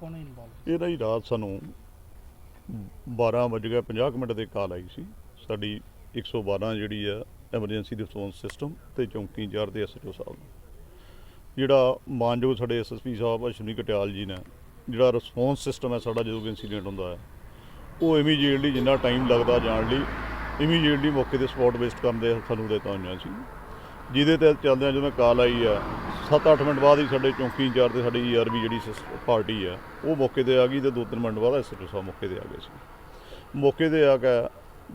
ਕੌਣ ਇਨਵੋਲਵ ਇਹਦਾ ਹੀ ਰਾਤ ਸਾਨੂੰ 12 ਵਜ ਗਿਆ 50 ਕੁ ਮਿੰਟ ਦੇ ਕਾਲ ਆਈ ਸੀ। ਸਾਡੀ 112 ਜਿਹੜੀ ਆ, ਐਮਰਜੈਂਸੀ ਰਿਸਪੌਂਸ ਸਿਸਟਮ ਤੇ ਚੌਂਕੀ ਇੰਚਾਰਜ ਦੇ ਐਸਐਚਓ ਸਾਹਿਬ ਜਿਹੜਾ ਮਾਨਯੋਗ ਸਾਡੇ ਐਸਐਸਪੀ ਸਾਹਿਬ, ਅਸ਼ਵਨੀ ਕਟਿਆਲ ਜੀ ਨੇ, ਜਿਹੜਾ ਰਿਸਪੌਂਸ ਸਿਸਟਮ ਹੈ ਸਾਡਾ ਜਦੋਂ ਵੀ ਇਨਸੀਡੈਂਟ ਹੁੰਦਾ ਹੈ, ਉਹ ਇਮੀਡੀਏਟਲੀ ਜਿੰਨਾ ਟਾਈਮ ਲੱਗਦਾ ਜਾਣ ਲਈ ਇਮੀਡੀਏਟਲੀ ਮੌਕੇ ਤੇ ਸਪੌਟ ਵੇਸਟ ਕਰਨ ਦੇ ਸਾਨੂੰ ਦਿੱਤਾ ਹੋਈਆਂ ਸੀ। ਜਿਹਦੇ ਤੇ ਚੱਲਦਿਆਂ ਜਦੋਂ ਕਾਲ ਆਈ ਆ 7-8 ਮਿੰਟ ਬਾਅਦ ਹੀ ਸਾਡੇ ਚੌਂਕੀ ਇੰਚਾਰਜ ਤੇ ਸਾਡੀ ਈਆਰਬੀ ਜਿਹੜੀ ਸਿਸ- ਪਾਰਟੀ ਆ, ਉਹ ਮੌਕੇ ਤੇ ਆ ਗਈ ਤੇ 2-3 ਮਿੰਟ ਬਾਅਦ ਐਸਐਚਓ ਸਾਹਿਬ ਮੌਕੇ ਤੇ ਆ ਗਏ ਸੀ। ਮੌਕੇ ਤੇ ਆ ਕੇ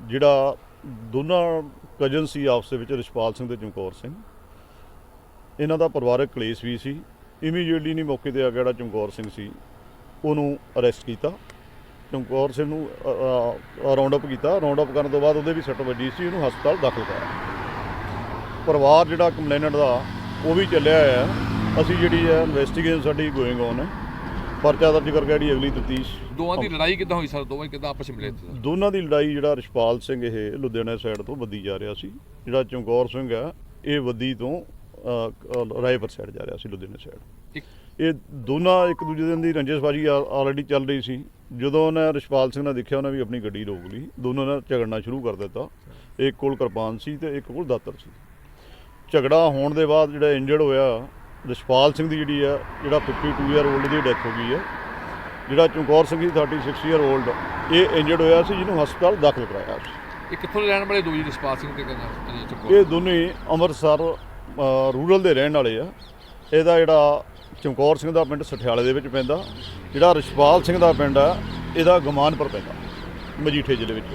ਜਿਹੜਾ ਦੋਨਾਂ ਕਜ਼ਨ ਸੀ ਆਪਸ ਦੇ ਵਿੱਚ, ਰਿਸ਼ਪਾਲ ਸਿੰਘ ਤੇ ਚਮਕੌਰ ਸਿੰਘ, ਇਹਨਾਂ ਦਾ ਪਰਿਵਾਰਕ ਕਲੇਸ਼ ਵੀ ਸੀ। ਇਮੀਡੀਏਟਲੀ ਨਹੀਂ ਮੌਕੇ ਤੇ ਆ ਗਿਆ ਜਿਹੜਾ ਚਮਕੌਰ ਸਿੰਘ ਸੀ, ਉਹਨੂੰ ਅਰੈਸਟ ਕੀਤਾ। ਚਮਕੌਰ ਸਿੰਘ ਨੂੰ ਰਾਉਂਡ ਅਪ ਕੀਤਾ। ਰਾਉਂਡ ਅਪ ਕਰਨ ਤੋਂ ਬਾਅਦ ਉਹਦੇ ਵੀ ਸੱਟ ਵੱਜੀ ਸੀ, ਉਹਨੂੰ ਹਸਪਤਾਲ ਦਾਖਲ ਕਰਾਇਆ। ਪਰਿਵਾਰ ਜਿਹੜਾ ਕੰਪਲੇਨੈਂਟ ਦਾ ਉਹ ਵੀ ਚੱਲਿਆ ਹੋਇਆ। ਅਸੀਂ ਜਿਹੜੀ ਹੈ ਇਨਵੈਸਟੀਗੇਸ਼ਨ ਸਾਡੀ ਗੋਇੰਗ ਔਨ ਹੈ। ਪਰਚਾ ਦਰਜ ਕਰਕੇ ਜਿਹੜੀ ਅਗਲੀ ਤਫਤੀਸ਼ ਦੋਵਾਂ ਦੀ ਲੜਾਈ ਕਿੱਦਾਂ ਹੋਈ ਸਰ? ਦੋਵੇਂ ਕਿੱਦਾਂ ਆਪਸ ਵਿੱਚ ਮਿਲੇ ਇੱਥੇ ਦੋਨਾਂ ਦੀ ਲੜਾਈ ਜਿਹੜਾ ਰਿਸ਼ਪਾਲ ਸਿੰਘ ਇਹ ਲੁਧਿਆਣਾ ਸਾਈਡ ਤੋਂ ਵੱਧੀ ਜਾ ਰਿਹਾ ਸੀ। ਜਿਹੜਾ ਚਮਕੌਰ ਸਿੰਘ ਹੈ ਇਹ ਵੱਧੀ ਤੋਂ ਰਾਏਪੁਰ ਸਾਈਡ ਜਾ ਰਿਹਾ ਸੀ ਲੁਧਿਆਣਾ ਸਾਈਡ ਇਹ ਦੋਨਾਂ ਇੱਕ ਦੂਜੇ ਦੇ ਦੀ ਰੰਜਸਬਾਜੀ ਆਲਰੇਡੀ ਚੱਲ ਰਹੀ ਸੀ। ਜਦੋਂ ਉਹਨੇ ਰਿਸ਼ਪਾਲ ਸਿੰਘ ਨੇ ਦੇਖਿਆ ਉਹਨੇ ਵੀ ਆਪਣੀ ਗੱਡੀ ਰੋਕ ਲਈ। ਦੋਨੋਂ ਨੇ ਝਗੜਨਾ ਸ਼ੁਰੂ ਕਰ ਦਿੱਤਾ। ਇੱਕ ਕੋਲ ਕਿਰਪਾਨ ਸੀ ਤੇ ਇੱਕ ਕੋਲ ਦਾਤਰ ਸੀ। ਝਗੜਾ ਹੋਣ ਦੇ ਬਾਅਦ ਜਿਹੜਾ ਇੰਜਰਡ ਹੋਇਆ ਰਿਸ਼ਪਾਲ ਸਿੰਘ ਦੀ ਜਿਹੜੀ ਆ ਜਿਹੜਾ 52 ਇਅਰ 올ਡ ਦੀ ਡੈਥ ਹੋ ਗਈ ਹੈ ਜਿਹੜਾ ਚਮਕੌਰ ਸਿੰਘ ਦੀ 36 ਇਅਰ 올ਡ ਇਹ ਇੰਜਰਡ ਹੋਇਆ ਸੀ ਜਿਹਨੂੰ ਹਸਪਤਾਲ ਦਾਖਲ ਕਰਾਇਆ ਸੀ। ਇਹ ਕਿੱਥੋਂ ਦੇ ਰਹਿਣ ਵਾਲੇ ਦੋ ਜੀ ਜਸਪਾਲ ਸਿੰਘ ਤੇ ਚਮਕੌਰ? ਇਹ ਦੋਨੇ ਅੰਮ੍ਰਿਤਸਰ ਰੂਰਲ ਦੇ ਰਹਿਣ ਵਾਲੇ ਆ। ਇਹਦਾ ਜਿਹੜਾ ਚਮਕੌਰ ਸਿੰਘ ਦਾ ਪਿੰਡ ਸਠਿਆਲੇ ਦੇ ਵਿੱਚ ਪੈਂਦਾ ਜਿਹੜਾ ਰਿਸ਼ਪਾਲ ਸਿੰਘ ਦਾ ਪਿੰਡ ਆ ਇਹਦਾ ਗਮਾਨਪੁਰ ਪੈਂਦਾ ਮਜੀਠੇ ਜ਼ਿਲ੍ਹੇ ਵਿੱਚ।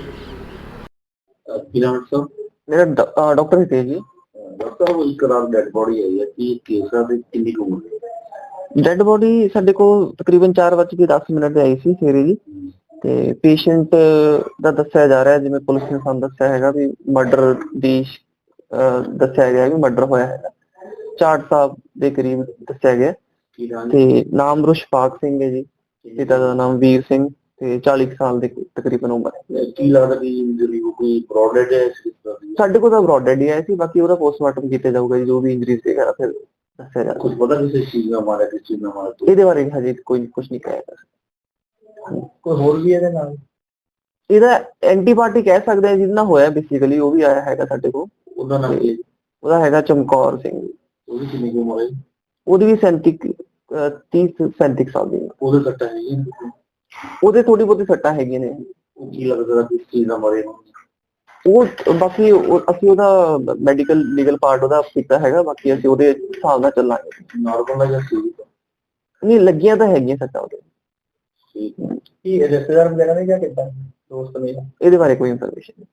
ਹੈ ਮੇਰਾ ਡਾਕਟਰ ਹਿਤੇਸ਼ ਜੀ। ਡਾਕਟਰ ਸਾਹਿਬ ਇੱਕ ਰਾਤ ਡੈਡ ਬੋਡੀ ਆਈ ਹੈ ਕੀ ਕੇਸ ਆ ਤੇ ਕਿੰਨੀ ਕੁ ਉਮਰ ਹੈ? ਡੈੱਡ ਬੋਡੀ ਸਾਡੇ ਕੋਲ ਤਕਰੀਬਨ 4 ਵਜੇ ਕੇ 10 ਮਿੰਟ ਤੇ ਆਈ ਸੀ ਸਵੇਰੇ ਜੀ। ਤੇ ਪੇਸ਼ੈਂਟ ਦਾ ਦੱਸਿਆ ਜਾ ਰਿਹਾ ਜਿਵੇਂ ਪੁਲਿਸ ਨੇ ਸਾਨੂੰ ਦੱਸਿਆ ਹੈਗਾ ਵੀ ਮਰਡਰ ਦੀ ਦੱਸਿਆ ਗਿਆ ਵੀ ਮਰਡਰ ਹੋਇਆ ਹੈਗਾ। ਚਾਰ ਸਾਹਿਬ ਦੇ ਕਰੀਬ ਦੱਸਿਆ ਗਿਆ। ਕੀ ਤੇ ਨਾਮ ਰੁਸ਼ਪਾਕ ਸਿੰਘ ਹੈ ਜੀ। ਪਿਤਾ ਦਾ ਨਾਮ ਵੀਰ ਸਿੰਘ ਤੇ 40 ਕੁ ਸਾਲ ਦੇ ਤਕਰੀਬਨ ਉਮਰ ਹੈ। ਕੀ ਲੱਗਦਾ ਕਿ ਇੰਜਰੀ ਕੋਈ ਬ੍ਰੌਡਡ ਹੈ ਇਸ ਦੀ? ਸਾਡੇ ਕੋਲ ਤਾਂ ਬ੍ਰੌਡਡ ਹੀ ਆਇਆ ਸੀ ਬਾਕੀ ਉਹਦਾ ਪੋਸਟਮਾਰਟਮ ਕੀਤਾ ਜਾਊਗਾ ਜੀ ਜੋ ਵੀ ਇੰਜਰੀਜ਼ ਵਗੈਰਾ ਫਿਰ ਦੱਸਿਆ ਜਾ ਕੁਝ ਪਤਾ ਕਿਸੇ ਚੀਜ਼ ਨਾਲ ਮਾਰਿਆ ਕਿਸ ਚੀਜ਼ ਨਾਲ ਮਾਰਿਆ ਇਹਦੇ ਬਾਰੇ ਹਜੇ ਕੋਈ ਕੁਝ ਨਹੀਂ ਕਹਿ ਸਕਦਾ ਕੋਈ ਹੋਰ ਵੀ ਇਹਦੇ ਨਾਲ? ਇਹਦਾ ਐਂਟੀਬਾਇਓਟਿਕ ਕਹਿ ਸਕਦੇ ਆ ਜਿਹਦੇ ਨਾਲ ਹੋਇਆ ਬੇਸਿਕਲੀ ਉਹ ਵੀ ਆਇਆ ਹੈਗਾ ਸਾਡੇ ਕੋਲ। ਉਹਦਾ ਨਾਮ ਕੀ ਹੈ? ਉਹਦਾ ਹੈਗਾ ਚਮਕੌਰ ਸਿੰਘ। ਉਹਦੀ ਕਿੰਨੀ ਕੁ ਉਮਰ ਹੈ? ਉਹਦੀ ਵੀ 37 ਅਹ 30 37 ਸਾਲ ਦੀ ਉਮਰ। ਉਹਦੇ ਸੱਟਾ ਹੈ ਜੀ ਉਹਦੇ ਥੋੜੀ ਬਹੁਤੀ ਸੱਟਾਂ ਹੈਗੀਆਂ ਨੇ। ਉਹ ਕੀ ਲੱਗਦਾ ਕਿਸ ਚੀਜ਼ ਨਾਲ ਮਾਰੇ ਉਹ ਬਾਕੀ ਅਸੀਂ ਉਹਦਾ ਮੈਡੀਕਲ ਲੀਗਲ ਪਾਰਟ ਉਹਦਾ ਕੀਤਾ ਹੈਗਾ ਬਾਕੀ ਅਸੀਂ ਉਹਦੇ ਹਿਸਾਬ ਨਾਲ ਚੱਲਾਂਗੇ। ਨਾਰਮਲ ਹੈ ਜਾਂ ਸੀਰੀਅਸ ਨਹੀਂ ਲੱਗੀਆਂ ਤਾਂ ਹੈਗੀਆਂ ਸੱਟਾਂ ਉਹਦੇ। ਠੀਕ ਕੀ ਰਿਸ਼ਤੇਦਾਰ ਵਗੈਰਾ ਨੇ ਜਾਂ ਕਿੱਦਾਂ? ਦੋਸਤ ਨੇ ਇਹਦੇ ਬਾਰੇ ਕੋਈ ਇਨਫੋਰਮੇਸ਼ਨ